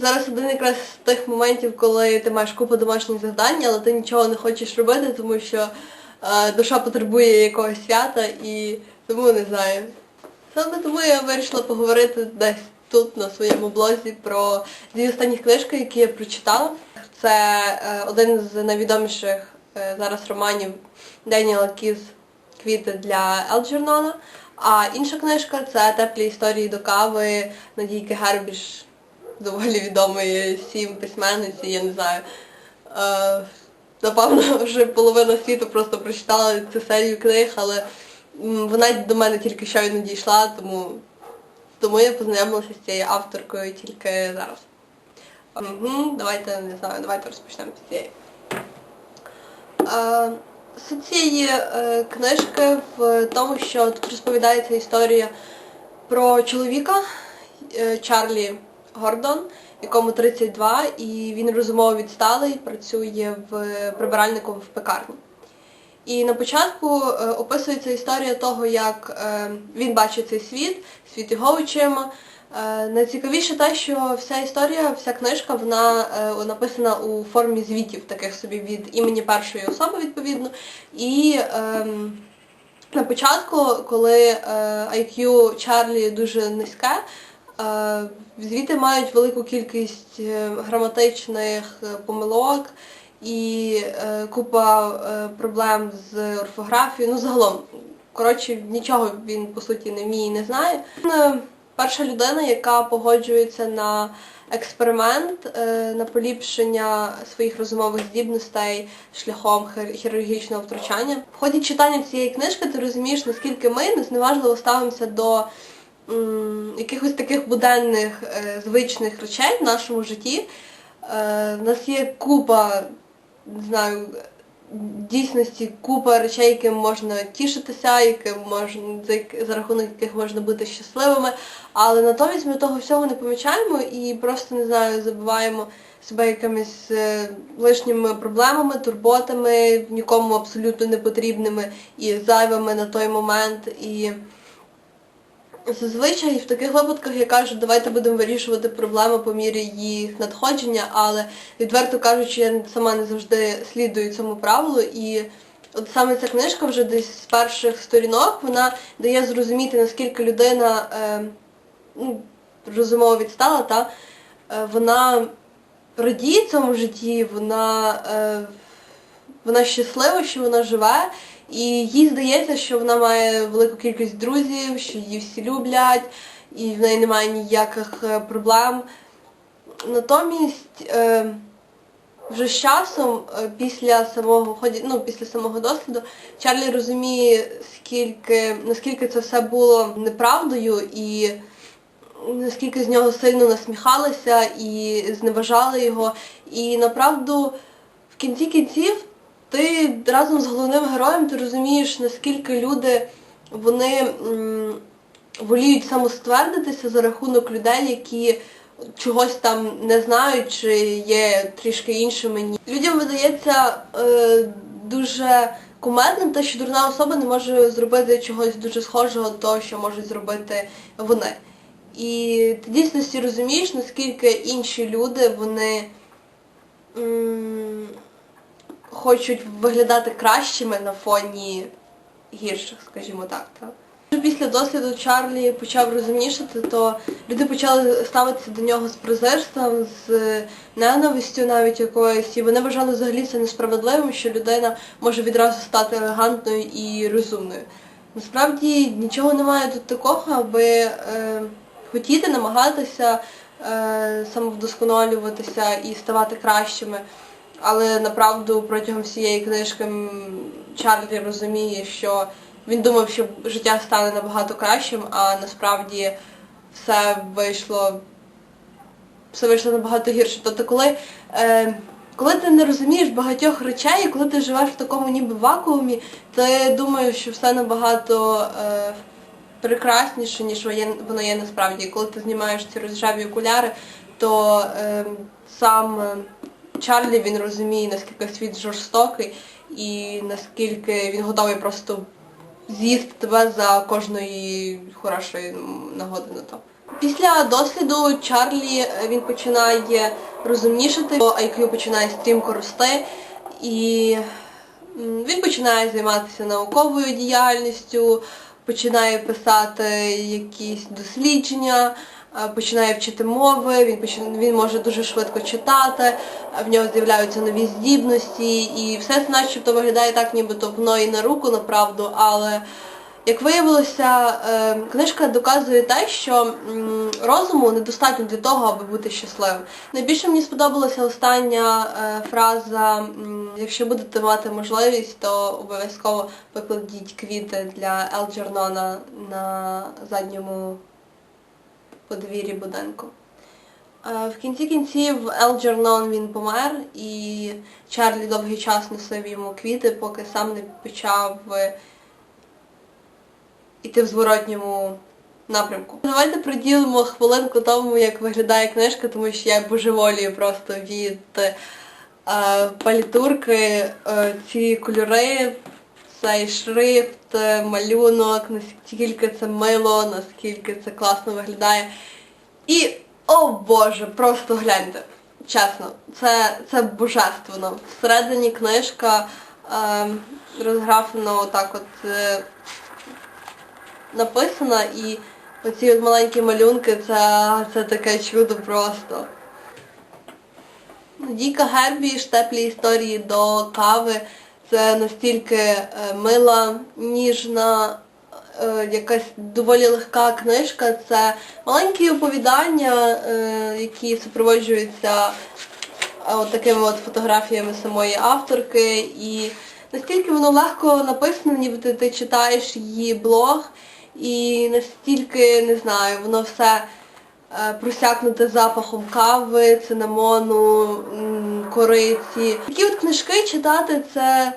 Зараз один якраз з тих моментів, коли ти маєш купу домашніх завдань, але ти нічого не хочеш робити, тому що е, душа потребує якогось свята і тому не знаю. Саме тому я вирішила поговорити десь тут, на своєму блозі, про дві останні книжки, які я прочитала. Це е, один з найвідоміших е, зараз романів Деніела Кіз Квіти для Елджернона. А інша книжка це Теплі історії до кави Надійки Гербіш, доволі відомої сім письменниці, я не знаю. Е, напевно, вже половина світу просто прочитала цю серію книг, але вона до мене тільки щойно дійшла, тому, тому я познайомилася з цією авторкою тільки зараз. Угу, давайте, не знаю, давайте розпочнемо з цієї. Е, Суть цієї е, книжки в тому, що тут розповідається історія про чоловіка Чарлі Гордон, якому 32, і він розумово відсталий, працює в прибиральником в пекарні. І на початку е, описується історія того, як е, він бачить цей світ, світ його очима. Е, найцікавіше те, що вся історія, вся книжка, вона написана у формі звітів, таких собі від імені першої особи, відповідно. І ем, на початку, коли IQ Чарлі дуже низьке, звіти мають велику кількість е, граматичних е, помилок і е, купа проблем з орфографією. Ну, загалом, коротше, нічого він по суті не вміє і не знає. Він, Перша людина, яка погоджується на експеримент, на поліпшення своїх розумових здібностей шляхом хір- хірургічного втручання. В ході читання цієї книжки ти розумієш, наскільки ми незневажливо ставимося до якихось таких буденних е, звичних речей в нашому житті. Е, в нас є купа, не знаю, дійсності купа речей, яким можна тішитися, яким можна, за, рахунок яких можна бути щасливими. Але натомість ми того всього не помічаємо і просто не знаю, забуваємо себе якимись е, лишніми проблемами, турботами, нікому абсолютно не потрібними і зайвими на той момент. І Зазвичай в таких випадках я кажу, давайте будемо вирішувати проблеми по мірі їх надходження, але відверто кажучи, я сама не завжди слідую цьому правилу. І от саме ця книжка вже десь з перших сторінок вона дає зрозуміти, наскільки людина е, ну, розумово відстала, та е, вона радіє цьому житті, вона, е, вона щаслива, що вона живе. І їй здається, що вона має велику кількість друзів, що її всі люблять, і в неї немає ніяких е, проблем. Натомість е, вже з часом, е, після самого ну, після самого досліду, Чарлі розуміє, скільки, наскільки це все було неправдою і наскільки з нього сильно насміхалися і зневажали його. І направду в кінці кінців ти разом з головним героєм ти розумієш, наскільки люди вони воліють самоствердитися за рахунок людей, які чогось там не знають чи є трішки іншими. ні. Людям видається е, дуже кумедним те, що дурна особа не може зробити чогось дуже схожого до того, що можуть зробити вони. І ти дійсності розумієш, наскільки інші люди вони м, хочуть виглядати кращими на фоні гірших, скажімо так. Після досліду Чарлі почав розумнішати, то люди почали ставитися до нього з презирством, з ненавистю навіть якоюсь, і вони вважали взагалі це несправедливим, що людина може відразу стати елегантною і розумною. Насправді нічого немає тут такого, аби е, хотіти намагатися е, самовдосконалюватися і ставати кращими. Але направду протягом всієї книжки Чарлі розуміє, що він думав, що життя стане набагато кращим, а насправді все вийшло все вийшло набагато гірше. Тобто, коли, е, коли ти не розумієш багатьох речей, коли ти живеш в такому ніби вакуумі, ти думаєш, що все набагато е, прекрасніше, ніж воно є насправді. Коли ти знімаєш ці рожеві окуляри, то е, сам е, Чарлі він розуміє, наскільки світ жорстокий і наскільки він готовий просто з'їсти тебе за кожної хорошої нагоди на то. Після досліду Чарлі е, він починає розумнішати, IQ починає стрімко рости, і він починає займатися науковою діяльністю, починає писати якісь дослідження, починає вчити мови, він, починає, він може дуже швидко читати, в нього з'являються нові здібності, і все це начебто виглядає так, нібито воно і на руку, на правду, але як виявилося, е, книжка доказує те, що розуму недостатньо для того, аби бути щасливим. Найбільше мені сподобалася остання е, фраза якщо будете мати можливість, то обов'язково покладіть квіти для Елджернона на задньому подвір'ї будинку. Е, В кінці кінців Елджернон він помер, і Чарлі довгий час носив йому квіти, поки сам не почав е, іти в зворотньому напрямку. Давайте приділимо хвилинку тому, як виглядає книжка, тому що я божеволію просто від е, палітурки, ці кольори, цей шрифт, е, малюнок, наскільки це мило, наскільки це класно виглядає. І, о Боже, просто гляньте. Чесно, це, це божественно. Всередині книжка е, розграфлено отак от. Е, написана і оці от маленькі малюнки це, це таке чудо просто. Діка Гербі теплі історії до кави. Це настільки е, мила, ніжна, е, якась доволі легка книжка. Це маленькі оповідання, е, які супроводжуються от такими от фотографіями самої авторки. І настільки воно легко написано, ніби ти, ти читаєш її блог, і настільки, не знаю, воно все просякнуте запахом кави, цинамону, кориці. Такі от книжки читати це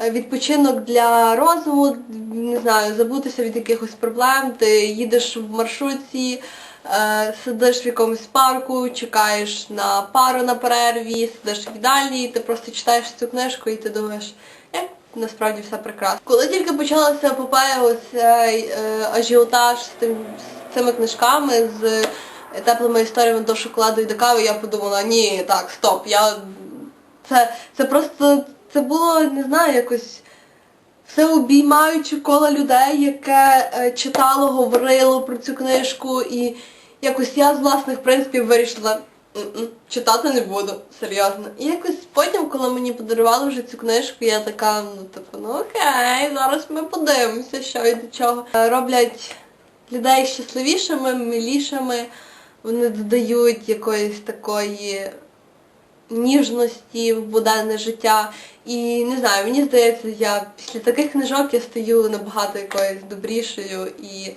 е, відпочинок для розуму, не знаю, забутися від якихось проблем. Ти їдеш в маршрутці, е, сидиш в якомусь парку, чекаєш на пару на перерві, сидиш в їдальні, ти просто читаєш цю книжку і ти думаєш, як насправді все прекрасно. Коли тільки почалася епопея оцей е, ажіотаж з, тим, з цими книжками, з теплими історіями до шоколаду і до кави, я подумала, ні, так, стоп, я це, це просто це було, не знаю, якось все обіймаюче коло людей, яке е, читало, говорило про цю книжку, і якось я з власних принципів вирішила читати не буду, серйозно. І якось потім, коли мені подарували вже цю книжку, я така, ну типу, ну окей, зараз ми подивимося, що і до чого. Е, Роблять людей щасливішими, милішими, вони додають якоїсь такої ніжності в буденне життя. І не знаю, мені здається, я після таких книжок я стаю набагато якоюсь добрішою і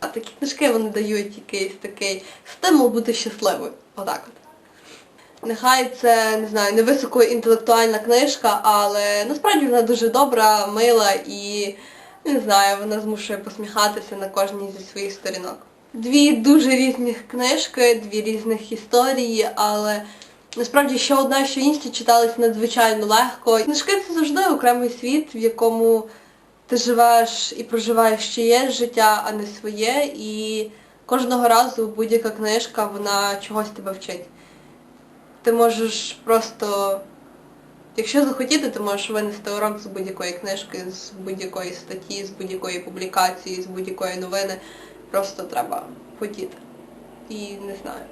а такі книжки вони дають якийсь такий стимул бути щасливою. Отак от. Нехай це, не знаю, не високоінтелектуальна книжка, але насправді вона дуже добра, мила і не знаю, вона змушує посміхатися на кожній зі своїх сторінок. Дві дуже різні книжки, дві різних історії, але насправді що одна, що інша читались надзвичайно легко. Книжки це завжди окремий світ, в якому ти живеш і проживаєш чиєсь життя, а не своє. І кожного разу будь-яка книжка, вона чогось тебе вчить. Ти можеш просто, якщо захотіти, ти можеш винести урок з будь-якої книжки, з будь-якої статті, з будь-якої публікації, з будь-якої новини. Просто треба хотіти. І не знаю.